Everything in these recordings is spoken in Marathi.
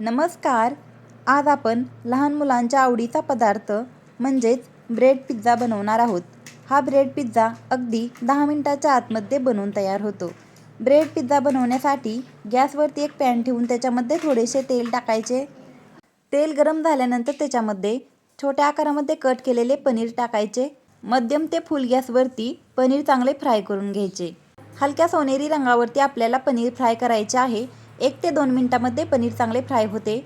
नमस्कार. आज आपण लहान मुलांच्या आवडीचा पदार्थ म्हणजेच ब्रेड पिझ्झा बनवणार आहोत. हा ब्रेड पिझ्झा अगदी दहा मिनटाच्या आतमध्ये बनवून तयार होतो. ब्रेड पिझ्झा बनवण्यासाठी गॅसवरती एक पॅन ठेवून त्याच्यामध्ये थोडेसे तेल टाकायचे. तेल गरम झाल्यानंतर त्याच्यामध्ये छोट्या आकारामध्ये कट केलेले पनीर टाकायचे. मध्यम ते फुल गॅसवरती पनीर चांगले फ्राय करून घ्यायचे. हलक्या सोनेरी रंगावरती आपल्याला पनीर फ्राय करायचे आहे. एक ते दोन मिनटामध्ये पनीर चांगले फ्राय होते.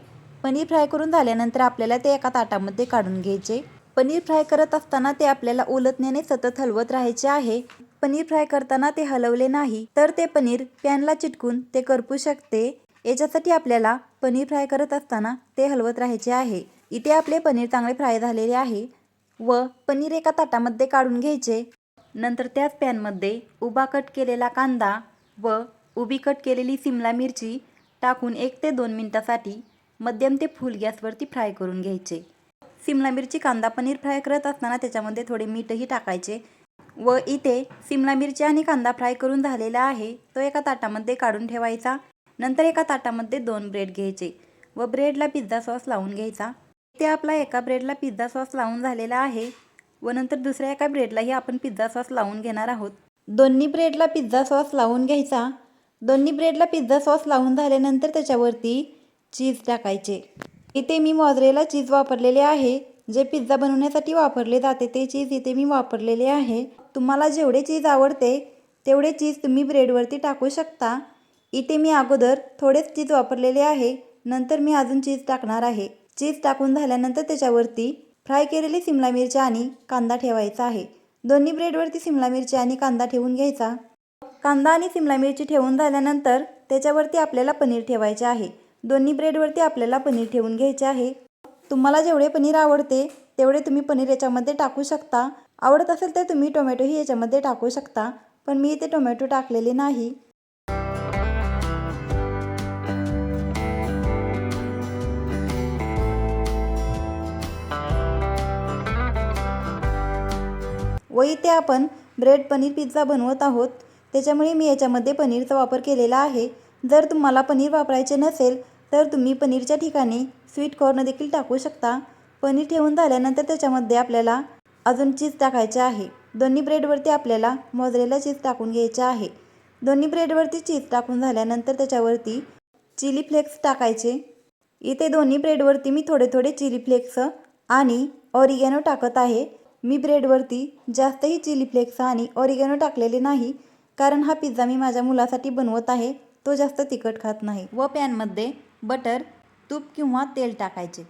पनीर फ्राय करून झाल्यानंतर आपल्याला ते एका ताटामध्ये काढून घ्यायचे. पनीर फ्राय करत असताना ते आपल्याला उलटण्याने सतत हलवत राहायचे आहे. पनीर फ्राय करताना ते हलवले नाही तर ते पनीर पॅनला चिटकून ते करपू शकते. याच्यासाठी आपल्याला पनीर फ्राय करत असताना ते हलवत राहायचे आहे. इथे आपले पनीर चांगले फ्राय झालेले आहे व पनीर एका ताटामध्ये काढून घ्यायचे. नंतर त्याच पॅनमध्ये उभा कट केलेला कांदा व उभी कट केलेली सिमला मिरची टाकून एक ते दोन मिनटासाठी मध्यम ते फुल गॅसवरती फ्राय करून घ्यायचे. सिमला मिरची कांदा पनीर फ्राय करत असताना त्याच्यामध्ये थोडे मीठही टाकायचे. व इथे सिमला मिरची आणि कांदा फ्राय करून झालेला आहे तो एका ताटामध्ये काढून ठेवायचा. नंतर एका ताटामध्ये दोन ब्रेड घ्यायचे व ब्रेडला पिझ्झा सॉस लावून घ्यायचा. इथे आपला एका ब्रेडला पिझ्झा सॉस लावून झालेला आहे व नंतर दुसऱ्या एका ब्रेडलाही आपण पिझ्झा सॉस लावून घेणार आहोत. दोन्ही ब्रेडला पिझ्झा सॉस लावून घ्यायचा. दोन्ही ब्रेडला पिझ्झा सॉस लावून झाल्यानंतर त्याच्यावरती चीज टाकायचे. इथे मी मॉजरेला चीज वापरलेले आहे. जे पिझ्झा बनवण्यासाठी वापरले जाते ते चीज इथे मी वापरलेले आहे. तुम्हाला जेवढे चीज आवडते तेवढे चीज तुम्ही ब्रेडवरती टाकू शकता. इथे मी अगोदर थोडेच चीज वापरलेले आहे. नंतर मी अजून चीज टाकणार आहे. चीज टाकून झाल्यानंतर त्याच्यावरती फ्राय केलेली सिमला मिरची आणि कांदा ठेवायचा आहे. दोन्ही ब्रेडवरती सिमला मिरची आणि कांदा ठेवून घ्यायचा. कांदा आणि सिमला मिरची ठेवून झाल्यानंतर त्याच्यावरती आपल्याला पनीर ठेवायचे आहे. दोन्ही ब्रेडवरती आपल्याला पनीर ठेवून घ्यायचे आहे. तुम्हाला जेवढे पनीर आवडते तेवढे तुम्ही पनीर याच्यामध्ये टाकू शकता. आवडत असेल तर तुम्ही टोमॅटोही याच्यामध्ये टाकू शकता पण मी इथे टोमॅटो टाकलेले नाही. व इथे आपण ब्रेड पनीर पिझ्झा बनवत आहोत. त्याच्यामुळे मी याच्यामध्ये पनीरचा वापर केलेला आहे. जर तुम्हाला पनीर वापरायचे नसेल तर तुम्ही पनीरच्या ठिकाणी स्वीट कॉर्न देखील टाकू शकता. पनीर ठेवून झाल्यानंतर त्याच्यामध्ये आपल्याला अजून चीज टाकायचे आहे. दोन्ही ब्रेडवरती आपल्याला मोजरेला चीज टाकून घ्यायचे आहे. दोन्ही ब्रेडवरती चीज टाकून झाल्यानंतर त्याच्यावरती चिली फ्लेक्स टाकायचे. इथे दोन्ही ब्रेडवरती मी थोडे थोडे चिली फ्लेक्स आणि ऑरिगॅनो टाकत आहे. मी ब्रेडवरती जास्तही चिली फ्लेक्स आणि ऑरिगॅनो टाकलेले नाही. कारण हा पिझ्झा मी माझ्या मुलासाठी बनवत आहे. तो जास्त तिखट खात नाही. व पॅनमध्ये बटर तूप किंवा तेल टाकायचे.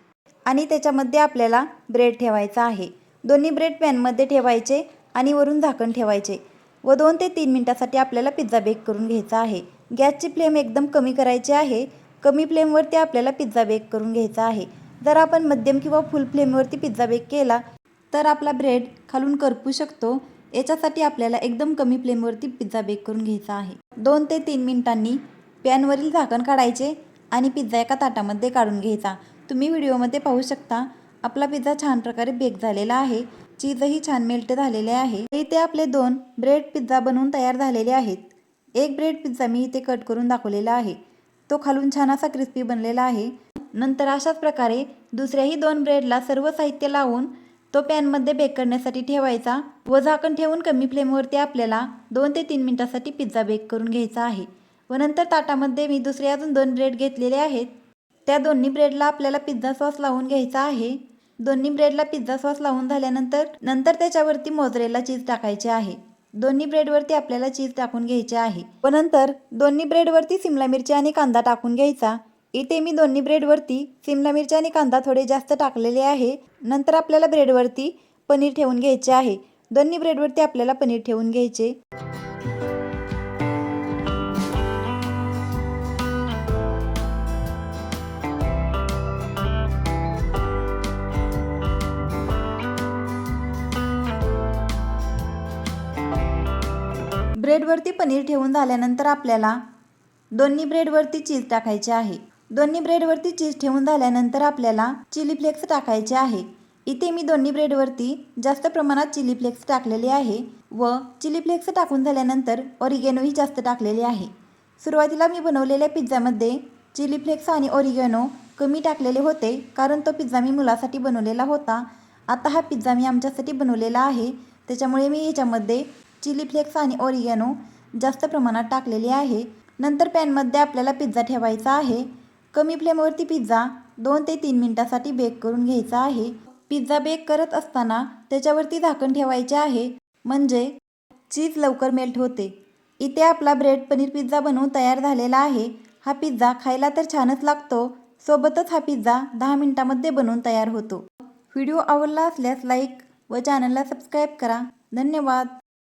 आणि त्याच्यामध्ये आपल्याला ब्रेड ठेवायचा आहे. दोन्ही ब्रेड पॅनमध्ये ठेवायचे आणि वरून झाकण ठेवायचे. व दोन ते तीन मिनटासाठी आपल्याला पिझ्झा बेक करून घ्यायचा आहे. गॅसची फ्लेम एकदम कमी करायची आहे. कमी फ्लेमवरती आपल्याला पिझ्झा बेक करून घ्यायचा आहे. जर आपण मध्यम किंवा फुल फ्लेमवरती पिझ्झा बेक केला तर आपला ब्रेड खालून करपू शकतो. याच्यासाठी आपल्याला एकदम कमी फ्लेमवरती पिझ्झा बेक करून घ्यायचा आहे. दोन ते तीन मिनिटांनी पॅनवरील झाकण काढायचे आणि पिझ्झा एका ताटामध्ये काढून घ्यायचा. तुम्ही व्हिडिओमध्ये पाहू शकता आपला पिझ्झा छान प्रकारे बेक झालेला आहे. चीजही छान मेल्ट झालेले आहे. इथे आपले दोन ब्रेड पिझ्झा बनवून तयार झालेले आहेत. एक ब्रेड पिझ्झा मी इथे कट करून दाखवलेला आहे. तो खालून छान असा क्रिस्पी बनलेला आहे. नंतर अशाच प्रकारे दुसऱ्याही दोन ब्रेडला सर्व साहित्य लावून तो पॅनमध्ये बेक करण्यासाठी ठेवायचा. व झाकण ठेवून कमी फ्लेमवरती आपल्याला दोन ते तीन मिनटासाठी पिझ्झा बेक करून घ्यायचा आहे. व नंतर ताटामध्ये मी दुसरे अजून दोन ब्रेड घेतलेले आहेत. त्या दोन्ही ब्रेडला आपल्याला पिझ्झा सॉस लावून घ्यायचा आहे. दोन्ही ब्रेडला पिझ्झा सॉस लावून झाल्यानंतर नंतर त्याच्यावरती मोजरेला चीज टाकायचे आहे. दोन्ही ब्रेडवरती आपल्याला चीज टाकून घ्यायचे आहे. व नंतर दोन्ही ब्रेडवरती सिमला मिरची आणि कांदा टाकून घ्यायचा. इथे मी दोन्ही ब्रेडवरती सिमला मिरची आणि कांदा थोडे जास्त टाकलेले आहे. नंतर आपल्याला ब्रेडवरती पनीर ठेवून घ्यायचे आहे. दोन्ही ब्रेडवरती आपल्याला पनीर ठेवून घ्यायचे. ब्रेडवरती पनीर ठेवून झाल्यानंतर आपल्याला दोन्ही ब्रेडवरती चीज टाकायचे आहे. दोन्ही ब्रेडवरती चीज ठेवून झाल्यानंतर आपल्याला चिली फ्लेक्स टाकायचे आहे. इथे मी दोन्ही ब्रेडवरती जास्त प्रमाणात चिली फ्लेक्स टाकलेले आहे व चिली फ्लेक्स टाकून झाल्यानंतर ऑरिगॅनोही जास्त टाकलेले आहे. सुरुवातीला मी बनवलेल्या पिझ्झामध्ये चिली फ्लेक्स आणि ओरिगॅनो कमी टाकलेले होते कारण तो पिझ्झा मी मुलासाठी बनवलेला होता. आता हा पिझ्झा मी आमच्यासाठी बनवलेला आहे. त्याच्यामुळे मी ह्याच्यामध्ये चिली फ्लेक्स आणि ओरिगॅनो जास्त प्रमाणात टाकलेले आहे. नंतर पॅनमध्ये आपल्याला पिझ्झा ठेवायचा आहे. कमी फ्लेमवरती पिझ्झा दोन ते तीन मिनटासाठी बेक करून घ्यायचा आहे. पिझ्झा बेक करत असताना त्याच्यावरती झाकण ठेवायचे आहे. म्हणजे चीज लवकर मेल्ट होते. इथे आपला ब्रेड पनीर पिझ्झा बनवून तयार झालेला आहे. हा पिझ्झा खायला तर छानच लागतो. सोबतच हा पिझ्झा दहा मिनटामध्ये बनवून तयार होतो. व्हिडिओ आवडला असल्यास लाईक व चॅनलला सबस्क्राईब करा. धन्यवाद.